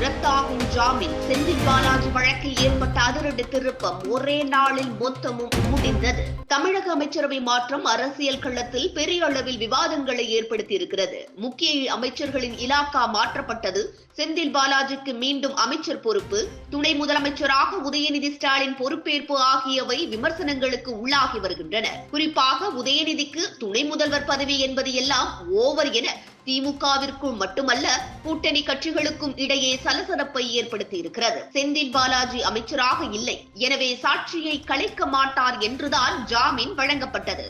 ரத்தாகும் ஜாமீன். செந்தில் பாலாஜி வழக்கில் ஏற்பட்ட அதிரடி திருப்பம் ஒரே நாளில் மொத்தமும் முடிந்தது. தமிழக அமைச்சரவை மாற்றம் அரசியல் களத்தில் பெரிய அளவில் விவாதங்களை ஏற்படுத்தியிருக்கிறது. முக்கிய அமைச்சர்களின் இலாக்கா மாற்றப்பட்டது. செந்தில் பாலாஜிக்கு மீண்டும் அமைச்சர் பொறுப்பு. துணை முதலமைச்சராக உதயநிதி ஸ்டாலின் பொறுப்பேற்பு ஆகியவை விமர்சனங்களுக்கு உள்ளாகி வருகின்றன. குறிப்பாக உதயநிதிக்கு துணை முதல்வர் பதவி என்பது எல்லாம் ஓவர் என திமுகவிற்கும் மட்டுமல்ல கூட்டணி கட்சிகளுக்கும் இடையே சலசலப்பை ஏற்படுத்தி இருக்கிறது செந்தில் பாலாஜி அமைச்சராக இல்லை. எனவே சாட்சியை கலைக்க மாட்டார் என்றுதான் ஜாமீன் வழங்கப்பட்டது.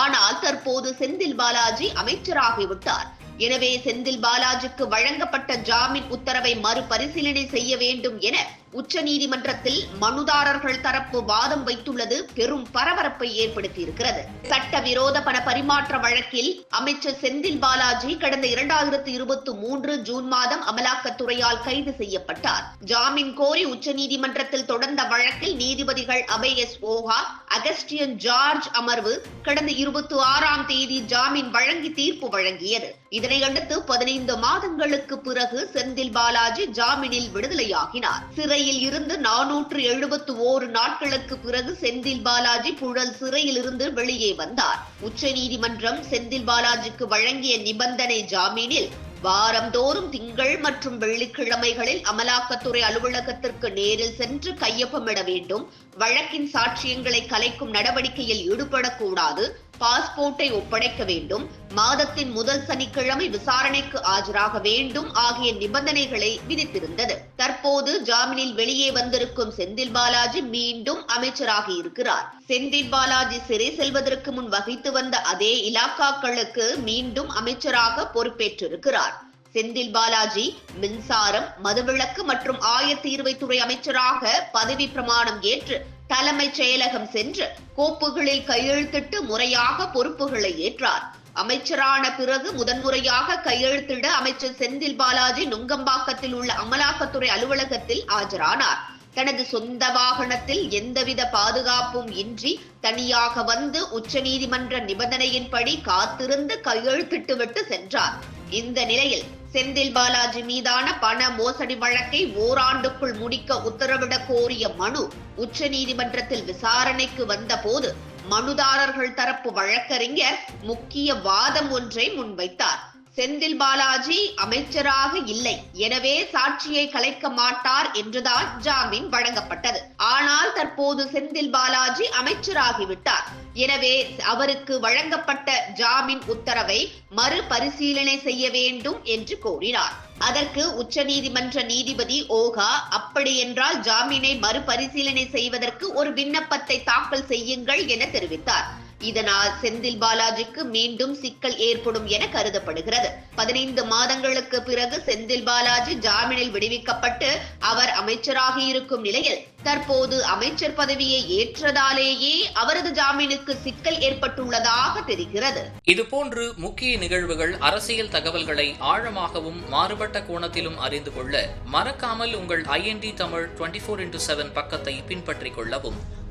ஆனால் தற்போது செந்தில் பாலாஜி அமைச்சராகிவிட்டார் எனவே செந்தில் பாலாஜிக்கு வழங்கப்பட்ட ஜாமீன் உத்தரவை மறுபரிசீலனை செய்ய வேண்டும் என உச்சநீதிமன்றத்தில் மனுதாரர்கள் தரப்பு வாதம் வைத்துள்ளது. பெரும் பரபரப்பை ஏற்படுத்தியிருக்கிறது. சட்டவிரோத பண பரிமாற்ற வழக்கில் அமைச்சர் செந்தில் பாலாஜி கடந்த இரண்டாயிரத்தி இருபத்தி மூன்று ஜூன் மாதம் அமலாக்கத்துறையால் கைது செய்யப்பட்டார். ஜாமீன் கோரி உச்சநீதிமன்றத்தில் தொடர்ந்த வழக்கில் நீதிபதிகள் அபய் எஸ் ஓஹா அகஸ்டியன் ஜார்ஜ் அமர்வு கடந்த இருபத்தி ஆறாம் தேதி ஜாமீன் வழங்கி தீர்ப்பு வழங்கியது. இதனையடுத்து பதினைந்து மாதங்களுக்கு பிறகு செந்தில் பாலாஜி ஜாமீனில் விடுதலையாகினார். சிறை சிறையில் இருந்து நானூற்று எழுபத்து ஓரு நாட்களுக்கு பிறகு செந்தில் பாலாஜி புழல் சிறையில் இருந்து வெளியே வந்தார். உச்சநீதிமன்றம் செந்தில் பாலாஜிக்கு வழங்கிய நிபந்தனை ஜாமீனில் வாரந்தோறும் திங்கள் மற்றும் வெள்ளிக்கிழமைகளில் அமலாக்கத்துறை அலுவலகத்திற்கு நேரில் சென்று கையொப்பமிட வேண்டும். வழக்கின் சாட்சியங்களை கலைக்கும் நடவடிக்கையில் ஈடுபடக்கூடாது. பாஸ்போர்ட்டை ஒப்படைக்க வேண்டும். மாதத்தின் முதல் சனிக்கிழமை விசாரணைக்கு ஆஜராக வேண்டும் ஆகிய நிபந்தனைகளை விதித்திருந்தது. தற்போது ஜாமீனில் வெளியே வந்திருக்கும் செந்தில் பாலாஜி மீண்டும் அமைச்சராகி இருக்கிறார். செந்தில் பாலாஜி சிறை செல்வதற்கு முன் வகித்து வந்த அதே இலாக்காக்களுக்கு மீண்டும் அமைச்சராக பொறுப்பேற்றிருக்கிறார். செந்தில் பாலாஜி மின்சாரம் மதுவிலக்கு மற்றும் ஆயத்தீர்வைத்துறை அமைச்சராக பதவி பிரமாணம் ஏற்று தலைமைச் செயலகம் சென்று கோப்புகளில் கையெழுத்திட்டு முறையாக பொறுப்புகளை ஏற்றார். அமைச்சரான பிறகு முதன்முறையாக கையெழுத்திட அமைச்சர் செந்தில் பாலாஜி நுங்கம்பாக்கத்தில் உள்ள அமலாக்கத்துறை அலுவலகத்தில் ஆஜரானார். தனது சொந்த வாகனத்தில் எந்தவித பாதுகாப்பும் இன்றி தனியாக வந்து உச்சநீதிமன்ற நிபந்தனையின்படி காத்திருந்து கையெழுத்திட்டுவிட்டு சென்றார். இந்த நிலையில் செந்தில் பாலாஜி மீதான பண மோசடி வழக்கை ஓராண்டுக்குள் முடிக்க உத்தரவிடக் கோரிய மனு உச்சநீதிமன்றத்தில் விசாரணைக்கு வந்தபோது மனுதாரர்கள் தரப்பு வழக்கறிஞர் முக்கிய வாதம் ஒன்றை முன்வைத்தார். செந்தில் பாலாஜி அமைச்சராக இல்லை எனவே சாட்சியை கலைக்க மாட்டார் என்றுதான் ஜாமீன் வழங்கப்பட்டது. ஆனால் தற்போது செந்தில் பாலாஜி அமைச்சராகிவிட்டார். எனவே அவருக்கு வழங்கப்பட்ட ஜாமீன் உத்தரவை மறுபரிசீலனை செய்ய வேண்டும் என்று கோரினார். அதற்கு உச்சநீதிமன்ற நீதிபதி ஓகா அப்படியென்றால் ஜாமீனை மறுபரிசீலனை செய்வதற்கு ஒரு விண்ணப்பத்தை தாக்கல் செய்யுங்கள் என தெரிவித்தார். இதனால் செந்தில் பாலாஜிக்கு மீண்டும் சிக்கல் ஏற்படும் என கருதப்படுகிறது. பதினைந்து மாதங்களுக்கு பிறகு செந்தில் பாலாஜி ஜாமீனில் விடுவிக்கப்பட்டு அவர் அமைச்சராகி இருக்கும் நிலையில் தற்போது அமைச்சர் பதவியை ஏற்றதாலேயே அவரது ஜாமீனுக்கு சிக்கல் ஏற்பட்டுள்ளதாக தெரிகிறது. இதுபோன்று முக்கிய நிகழ்வுகள் அரசியல் தகவல்களை ஆழமாகவும் மாறுபட்ட கோணத்திலும் அறிந்து கொள்ள மறக்காமல் உங்கள் I N D Tamil twenty four into seven பக்கத்தை பின்பற்றிக் கொள்ளவும்.